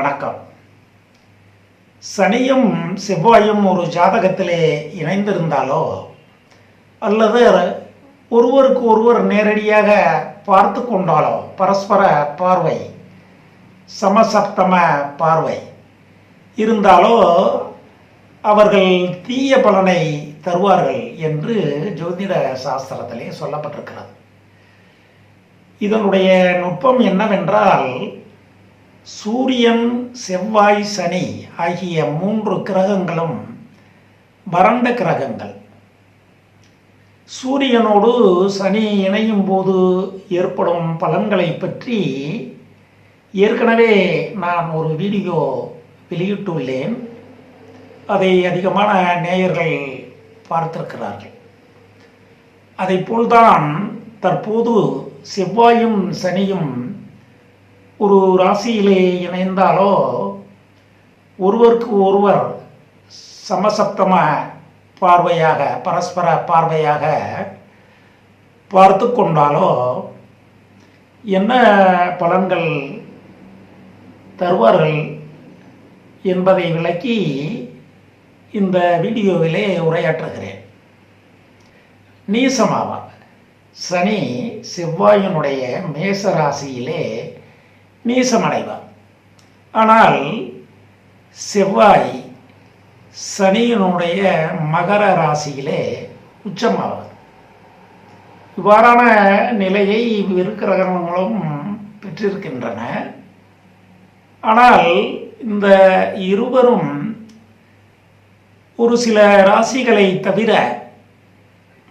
வணக்கம். சனியும் செவ்வாயும் ஒரு ஜாதகத்திலே இணைந்திருந்தாலோ அல்லது ஒருவருக்கு ஒருவர் நேரடியாக பார்த்து கொண்டாலோ பரஸ்பர பார்வை சமசப்தம பார்வை இருந்தாலோ அவர்கள் தீய பலனை தருவார்கள் என்று ஜோதிட சாஸ்திரத்திலே சொல்லப்பட்டிருக்கிறது. இதனுடைய நுட்பம் என்னவென்றால் சூரியன் செவ்வாய் சனி ஆகிய மூன்று கிரகங்களும் வறண்ட கிரகங்கள். சூரியனோடு சனி இணையும் போது ஏற்படும் பலன்களை பற்றி ஏற்கனவே நான் ஒரு வீடியோ வெளியிட்டுள்ளேன். அதை அதிகமான நேயர்கள் பார்த்திருக்கிறார்கள். அதை போல்தான் தற்போது செவ்வாயும் சனியும் ஒரு ராசியிலே இணைந்தாலோ ஒருவருக்கு ஒருவர் சமசப்தம பார்வையாக பரஸ்பர பார்வையாக பார்த்து கொண்டாலோ என்ன பலன்கள் தருவார்கள் என்பதை விளக்கி இந்த வீடியோவிலே உரையாற்றுகிறேன். நீசமாவார். சனி செவ்வாயினுடைய மேச ராசியிலே நீசமடைவார். ஆனால் செவ்வாய் சனியினுடைய மகர ராசியிலே உச்சமாவார். இவ்வாறான நிலையை இரு கிரகணங்களும் பெற்றிருக்கின்றன. ஆனால் இந்த இருவரும் ஒரு சில ராசிகளை தவிர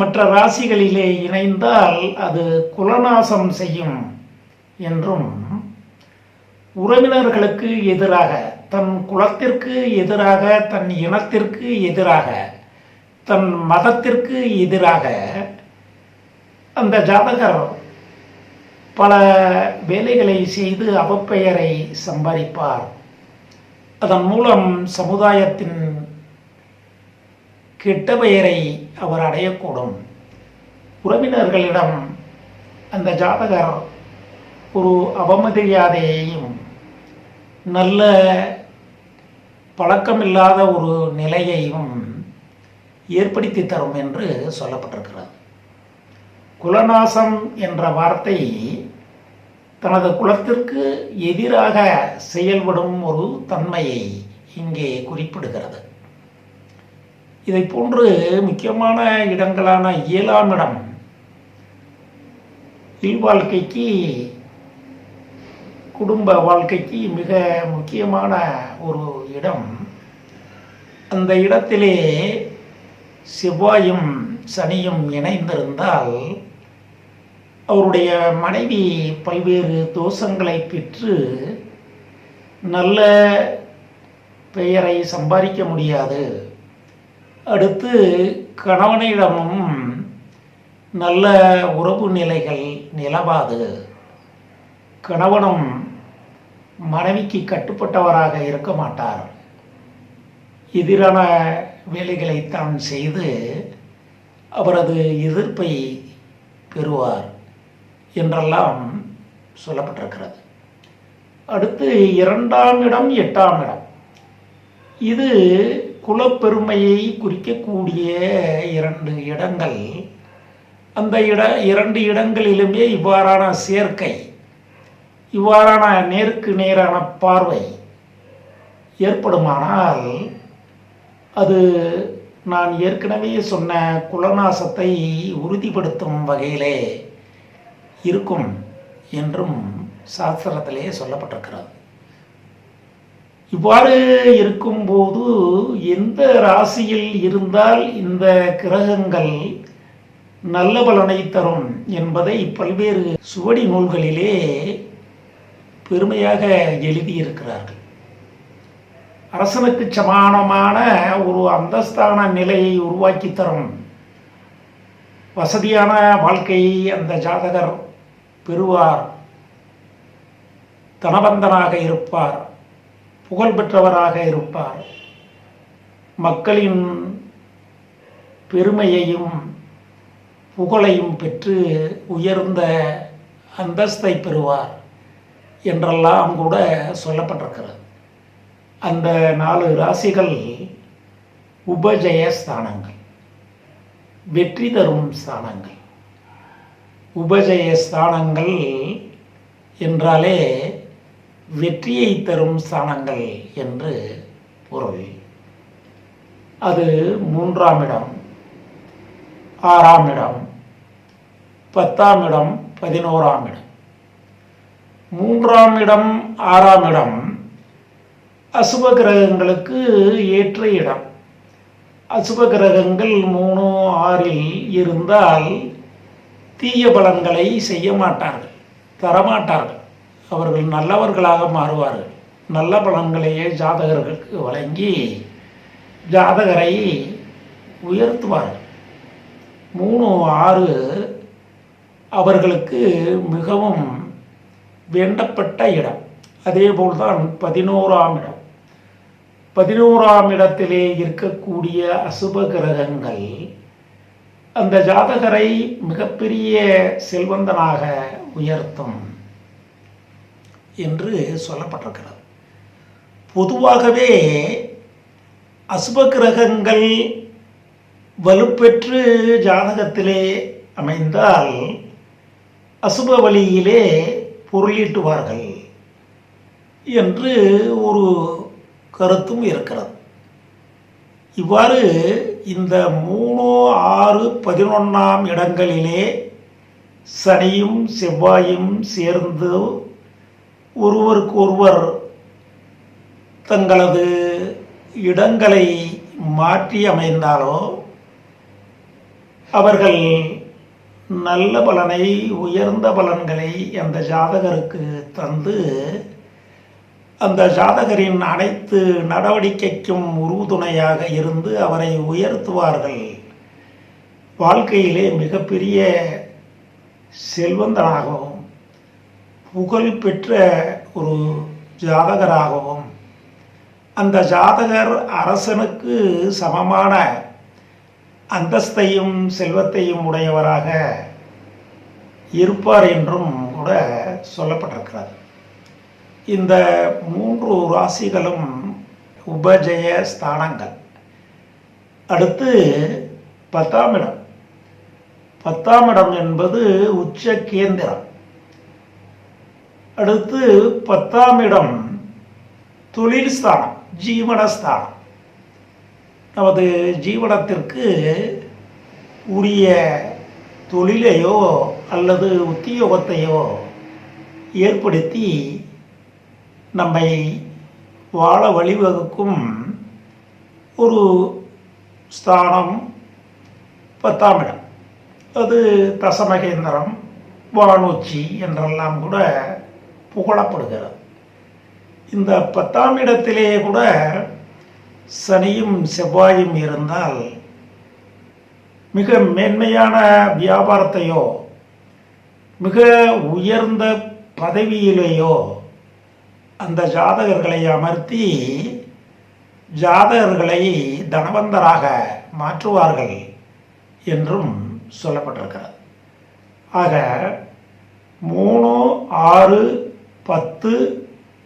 மற்ற ராசிகளிலே இணைந்தால் அது குலநாசம் செய்யும் என்றும் உறவினர்களுக்கு எதிராக தன் குலத்திற்கு எதிராக தன் இனத்திற்கு எதிராக தன் மதத்திற்கு எதிராக அந்த ஜாதகர் பல வேலைகளை செய்து அவப்பெயரை சம்பாதிப்பார். அதன் மூலம் சமுதாயத்தின் கெட்ட பெயரை அவர் அடையக்கூடும். உறவினர்களிடம் அந்த ஜாதகர் ஒரு அவமதியாதையையும் நல்ல பழக்கமில்லாத ஒரு நிலையையும் ஏற்படுத்தி தரும் என்று சொல்லப்பட்டிருக்கிறது. குலநாசம் என்ற வார்த்தை தனது குலத்திற்கு எதிராக செயல்படும் ஒரு தன்மையை இங்கே குறிப்பிடுகிறது. இதை போன்று முக்கியமான இடங்களான ஏழாம் இடம் இல்வாழ்க்கைக்கு குடும்ப வாழ்க்கைக்கு மிக முக்கியமான ஒரு இடம். அந்த இடத்திலே செவ்வாயும் சனியும் இணைந்திருந்தால் அவருடைய மனைவி பல்வேறு தோஷங்களை பெற்று நல்ல பெயரை சம்பாதிக்க முடியாது. அடுத்து கணவனிடமும் நல்ல உறவு நிலைகள் நிலவாது. கணவனும் மனைவிக்கு கட்டுப்பட்டவராக இருக்க மாட்டார். எதிரான வேலைகளை தான் செய்து அவரது எதிர்ப்பை பெறுவார் என்றெல்லாம் சொல்லப்பட்டிருக்கிறது. அடுத்து இரண்டாம் இடம் எட்டாம் இடம். இது குலப்பெருமையை குறிக்கக்கூடிய இரண்டு இடங்கள். அந்த இட இரண்டு இடங்களிலுமே இவ்வாறான சேர்க்கை இவ்வாறான நேருக்கு நேரான பார்வை ஏற்படுமானால் அது நான் ஏற்கனவே சொன்ன குலநாசத்தை உறுதிப்படுத்தும் வகையிலே இருக்கும் என்றும் சாஸ்திரத்திலே சொல்லப்பட்டிருக்கிறது. இவ்வாறு இருக்கும்போது எந்த ராசியில் இருந்தால் இந்த கிரகங்கள் நல்ல பலனை தரும் என்பதை பல்வேறு சுவடி நூல்களிலே பெருமையாக எழுதியிருக்கிறார்கள். அரசனுக்கு சமானமான ஒரு அந்தஸ்தான நிலையை உருவாக்கி தரும் வசதியான வாழ்க்கையை அந்த ஜாதகர் பெறுவார். தனவந்தனாக இருப்பார். புகழ் பெற்றவராக இருப்பார். மக்களின் பெருமையையும் புகழையும் பெற்று உயர்ந்த அந்தஸ்தை பெறுவார். என்றெல்லாம் கூட சொல்லப்பட்டிருக்கிறது. அந்த நாலு ராசிகள் உபஜய ஸ்தானங்கள் வெற்றி தரும் ஸ்தானங்கள். உபஜய ஸ்தானங்கள் என்றாலே வெற்றியை தரும் ஸ்தானங்கள் என்று பொருள். அது மூன்றாம் இடம் ஆறாம் இடம் பத்தாம் இடம் பதினோராம் இடம். மூன்றாம் இடம் ஆறாம் இடம். அசுப கிரகங்களுக்கு ஏற்ற இடம். அசுப கிரகங்கள் மூணு ஆறில் இருந்தால் தீய பலன்களை செய்ய மாட்டார்கள் தரமாட்டார்கள். அவர்கள் நல்லவர்களாக மாறுவார்கள். நல்ல பலன்களையே ஜாதகர்களுக்கு வழங்கி ஜாதகரை உயர்த்துவார்கள். மூணு ஆறு அவர்களுக்கு மிகவும் வேண்டப்பட்ட இடம். அதேபோல்தான் பதினோராம் இடம். பதினோராம் இடத்திலே இருக்கக்கூடிய அசுப கிரகங்கள் அந்த ஜாதகரை மிகப்பெரிய செல்வந்தனாக உயர்த்தும் என்று சொல்லப்பட்டிருக்கிறது. பொதுவாகவே அசுப கிரகங்கள் வலுப்பெற்று ஜாதகத்திலே அமைந்தால் அசுப வழியிலே பொருளீட்டுவார்கள் என்று ஒரு கருத்தும் இருக்கிறது. இவ்வாறு இந்த மூணு ஆறு பதினொன்றாம் இடங்களிலே சனியும் செவ்வாயும் சேர்ந்து ஒருவருக்கு ஒருவர் தங்களது இடங்களை மாற்றி அமைந்தாலோ அவர்கள் நல்ல பலனை உயர்ந்த பலன்களை அந்த ஜாதகருக்கு தந்து அந்த ஜாதகரின் அனைத்து நடவடிக்கைக்கும் உறுதுணையாக இருந்து அவரை உயர்த்துவார்கள். வாழ்க்கையிலே மிகப்பெரிய செல்வந்தனாகவும் புகழ்பெற்ற ஒரு ஜாதகராகவும் அந்த ஜாதகர் அரசனுக்கு சமமான அந்தஸ்தையும் செல்வத்தையும் உடையவராக இருப்பார் என்றும் கூட சொல்லப்பட்டிருக்கிறது. இந்த மூன்று ராசிகளும் உபஜய ஸ்தானங்கள். அடுத்து பத்தாம் இடம். பத்தாம் இடம் என்பது உச்ச கேந்திரம். அடுத்து பத்தாம் இடம் தொழில் ஸ்தானம் ஜீவனஸ்தானம் நமது ஜீவனத்திற்கு உரிய தொழிலையோ அல்லது உத்தியோகத்தையோ ஏற்படுத்தி நம்மை வாழ வழிவகுக்கும் ஒரு ஸ்தானம் பத்தாம் இடம். அது தசமகேந்திரம் வானூச்சி என்றெல்லாம் கூட புகழப்படுகிறது. இந்த பத்தாம் இடத்திலேயே கூட சனியும் செவ்வாயும் இருந்தால் மிக மேன்மையான வியாபாரத்தையோ மிக உயர்ந்த பதவியிலேயோ அந்த ஜாதகர்களை அமர்த்தி ஜாதகர்களை தனவந்தராக மாற்றுவார்கள் என்றும் சொல்லப்பட்டிருக்கிறது. ஆக மூணு ஆறு பத்து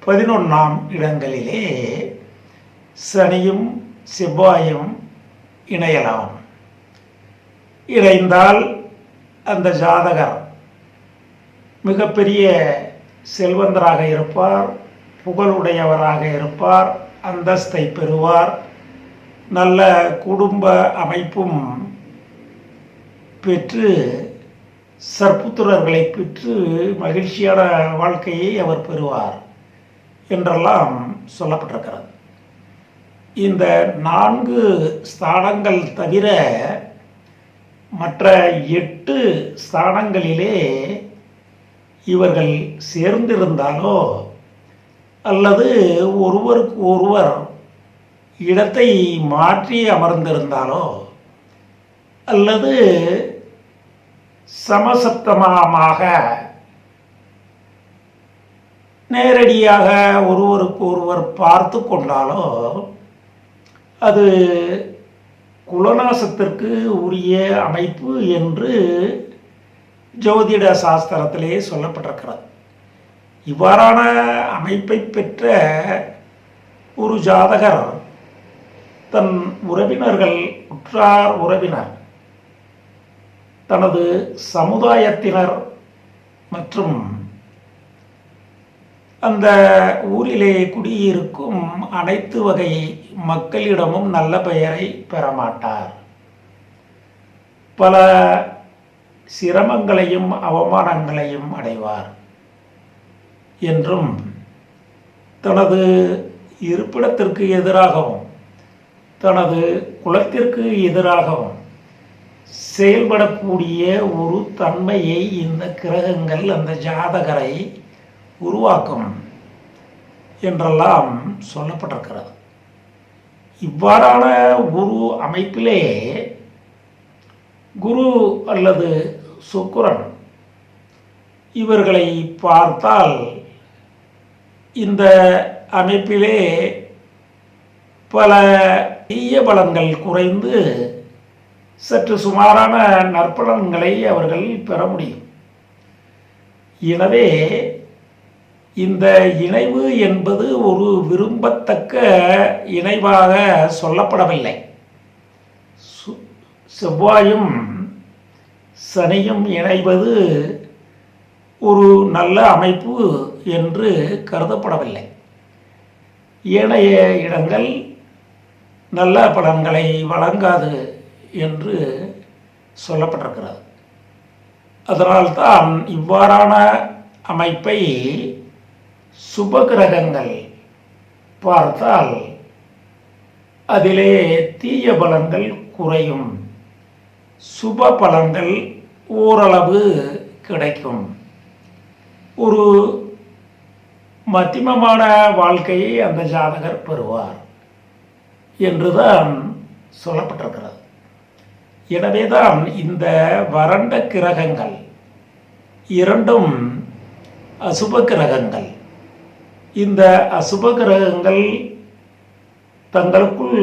பதினொன்றாம் இடங்களிலே சனியும் செவ்வாயும் இணையலாம். இணைந்தால் அந்த ஜாதகர் மிகப்பெரிய செல்வந்தராக இருப்பார் புகழுடையவராக இருப்பார் அந்தஸ்தை பெறுவார். நல்ல குடும்ப அமைப்பும் பெற்று சற்புத்திரர்களை பெற்று மகிழ்ச்சியான வாழ்க்கையை அவர் பெறுவார் என்றெல்லாம் சொல்லப்பட்டிருக்கிறது. இந்த நான்கு ஸ்தானங்கள் தவிர மற்ற எட்டு ஸ்தானங்களிலே இவர்கள் சேர்ந்திருந்தாலோ அல்லது ஒருவருக்கு ஒருவர் இடத்தை மாற்றி அமர்ந்திருந்தாலோ அல்லது சமசப்தமமாக நேரடியாக ஒருவருக்கு ஒருவர் பார்த்து கொண்டாலோ அது குலநாசத்திற்கு உரிய அமைப்பு என்று ஜோதிட சாஸ்திரத்திலே சொல்லப்பட்டிருக்கிறது. இவ்வாறான அமைப்பை பெற்ற ஒரு ஜாதகர் தன் உறவினர்கள் உற்றார் உறவினர் தனது சமுதாயத்தினர் மற்றும் அந்த ஊரிலே குடியிருக்கும் அனைத்து வகை மக்களிடமும் நல்ல பெயரை பெறமாட்டார். பல சிரமங்களையும் அவமானங்களையும் அடைவார். என்றும் தனது இருப்பிடத்திற்கு எதிராகவும் தனது குலத்திற்கு எதிராகவும் செயல்படக்கூடிய ஒரு தன்மையை இந்த கிரகங்கள் அந்த ஜாதகரை உருவாக்கும் என்றெல்லாம் சொல்லப்பட்டிருக்கிறது. இவ்வாறான ஒரு அமைப்பிலே குரு அல்லது சுக்குரன் இவர்களை பார்த்தால் இந்த அமைப்பிலே பல தீய பலன்கள் குறைந்து சற்று சுமாரான நற்பலன்களை அவர்கள் பெற முடியும். எனவே இந்த இணைவு என்பது ஒரு விரும்பத்தக்க இணைவாக சொல்லப்படவில்லை. சு- செவ்வாயும் சனியும் இணைவது ஒரு நல்ல அமைப்பு என்று கருதப்படவில்லை. ஏனைய இடங்கள் நல்ல பலன்களை வழங்காது என்று சொல்லப்பட்டிருக்கிறது. அதனால்தான் இவ்வாறான அமைப்பை சுப கிரகங்கள் பார்த்தால் அதிலே தீய பலன்கள் குறையும். சுப பலன்கள் ஓரளவு கிடைக்கும். ஒரு மத்தியமமான வாழ்க்கையை அந்த ஜாதகர் பெறுவார் என்றுதான் சொல்லப்பட்டிருக்கிறது. எனவேதான் இந்த வறண்ட கிரகங்கள் இரண்டும் அசுப கிரகங்கள். இந்த அசுப கிரகங்கள் தங்களுக்குள்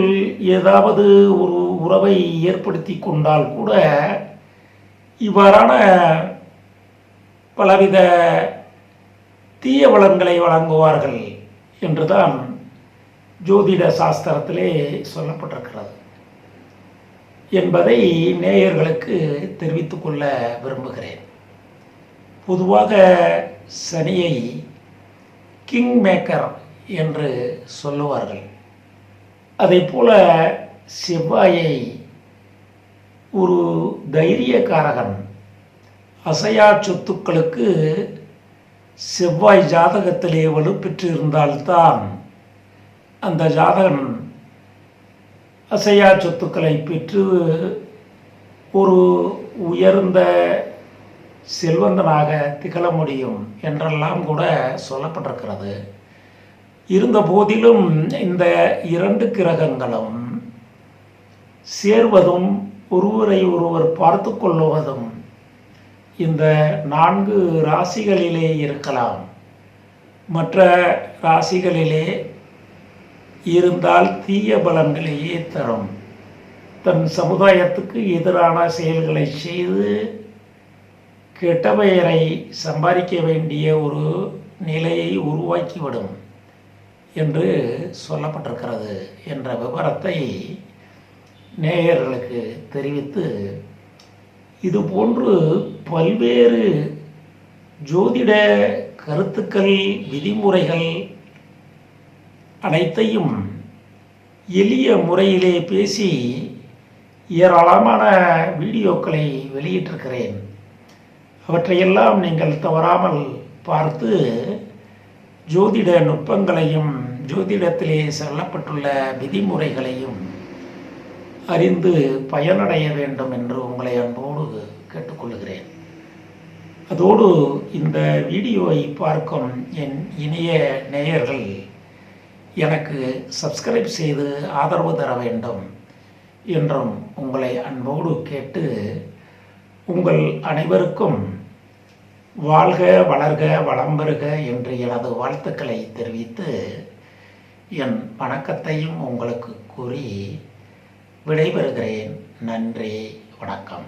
ஏதாவது ஒரு உறவை ஏற்படுத்தி கொண்டால் கூட இவ்வாறான பலவித தீய வளங்களை வழங்குவார்கள் என்றுதான் ஜோதிட சாஸ்திரத்திலே சொல்லப்பட்டிருக்கிறது என்பதை நேயர்களுக்கு தெரிவித்துக்கொள்ள விரும்புகிறேன். பொதுவாக சனியை கிங் மேக்கர் என்று சொல்லுவார்கள். அதைப் போல செவ்வாயை ஒரு தைரியக்காரகன் அசையா சொத்துக்களுக்கு செவ்வாய் ஜாதகத்திலே வலுப்பெற்று இருந்தால்தான் அந்த ஜாதகன் அசையா சொத்துக்களை பெற்று ஒரு உயர்ந்த செல்வந்தனாக திகழ முடியும் என்றெல்லாம் கூட சொல்லப்பட்டிருக்கிறது. இருந்த போதிலும் இந்த இரண்டு கிரகங்களும் சேர்வதும் ஒருவரை ஒருவர் பார்த்து கொள்ளுவதும் இந்த நான்கு ராசிகளிலே இருக்கலாம். மற்ற ராசிகளிலே இருந்தால் தீய பலன்களையே தரும். தன் சமுதாயத்துக்கு எதிரான செயல்களை செய்து கெட்ட பெயரை சம்பாதிக்க வேண்டிய ஒரு நிலையை உருவாக்கிவிடும் என்று சொல்லப்பட்டிருக்கிறது என்ற விவரத்தை நேயர்களுக்கு தெரிவித்து இதுபோன்று பல்வேறு ஜோதிட கருத்துக்கள் விதிமுறைகள் அனைத்தையும் எளிய முறையிலே பேசி ஏராளமான வீடியோக்களை வெளியிட்டிருக்கிறேன். அவற்றையெல்லாம் நீங்கள் தவறாமல் பார்த்து ஜோதிட நுட்பங்களையும் ஜோதிடத்திலே சொல்லப்பட்டுள்ள விதிமுறைகளையும் அறிந்து பயனடைய வேண்டும் என்று உங்களை அன்போடு கேட்டுக்கொள்கிறேன். அதோடு இந்த வீடியோவை பார்க்கும் என் இணைய நேயர்கள் எனக்கு சப்ஸ்கிரைப் செய்து ஆதரவு தர வேண்டும் என்றும் உங்களை அன்போடு கேட்டு உங்கள் அனைவருக்கும் வாழ்க வளர்க வளம் பெறுக என்று எனது வாழ்த்துக்களை தெரிவித்து என் வணக்கத்தையும் உங்களுக்கு கூறி விடைபெறுகிறேன். நன்றி வணக்கம்.